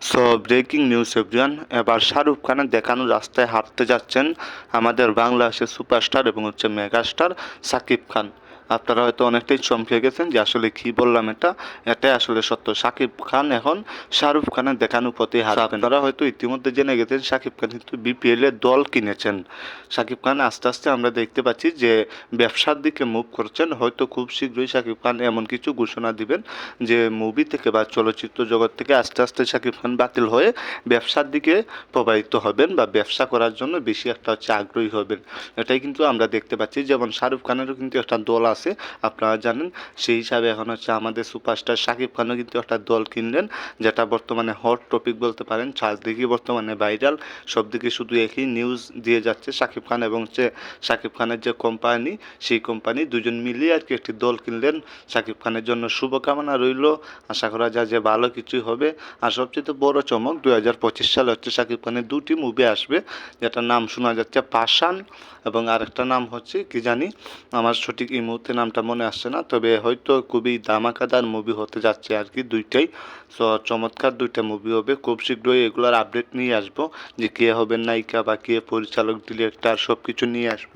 So breaking news everyone এবার শাহরুখ খানের দেখানো রাস্তায় হাঁটতে যাচ্ছেন আমাদের বাংলাদেশের সুপারস্টার এবং হচ্ছে মেগাস্টার সাকিব খান। আপনারা হয়তো অনেকটাই চমকে গেছেন যে আসলে কি বললাম এটা। এটাই আসলে সত্য। সাকিব খান এখন শাহরুখ খানের দেখানো পথে হাঁটবেন আপনারা হয়তো ইতিমধ্যে জেনে গেছেন, সাকিব খান কিন্তু বিপিএল এর দল কিনেছেন। সাকিব খান আস্তে আস্তে আমরা দেখতে পাচ্ছি যে ব্যবসার দিকে মুভ করছেন। হয়তো খুব শীঘ্রই সাকিব খান এমন কিছু ঘোষণা দিবেন যে মুভি থেকে বা চলচ্চিত্র জগৎ থেকে আস্তে আস্তে সাকিব খান বাতিল হয়ে ব্যবসার দিকে প্রবাহিত হবেন বা ব্যবসা করার জন্য বেশি একটা হচ্ছে আগ্রহী হবেন। এটাই কিন্তু আমরা দেখতে পাচ্ছি। যেমন শাহরুখ খানেরও কিন্তু একটা দল আছে। আপনারা জানেন। সেই হিসাবে এখন হচ্ছে আমাদের সুপারস্টার সাকিব খানও কিন্তু একটা দল কিনলেন, যেটা বর্তমানে হট টপিক বলতে পারেন। চারদিকে বর্তমানে ভাইরাল, সব দিকে শুধু একই নিউজ দিয়ে যাচ্ছে সাকিব খান এবং হচ্ছে সাকিব খানের যে কোম্পানি সেই কোম্পানি দুজন মিলিয়ে আর কি একটি দল কিনলেন। সাকিব খানের জন্য শুভকামনা রইল। আশা করা যায় যে ভালো কিছুই হবে। আর সবচেয়ে বড় চমক দু হাজার পঁচিশ সালে হচ্ছে সাকিব খানের দুটি মুভি আসবে, যেটার নাম শোনা যাচ্ছে পাশান এবং আরেকটা নাম হচ্ছে কি জানি, আমার সঠিক এই মুহূর্তে নামটা মনে আসছে না, তবে হয়তো খুবই দামাকাদার মুভি হতে যাচ্ছে আর কি দুইটাই। সো চমৎকার দুইটা মুভি হবে। খুব শীঘ্রই এগুলোর আপডেট নিয়ে আসব যে কে হবে নায়িকা বা কে পরিচালক ডিরেক্টর সব কিছু নিয়ে আসব।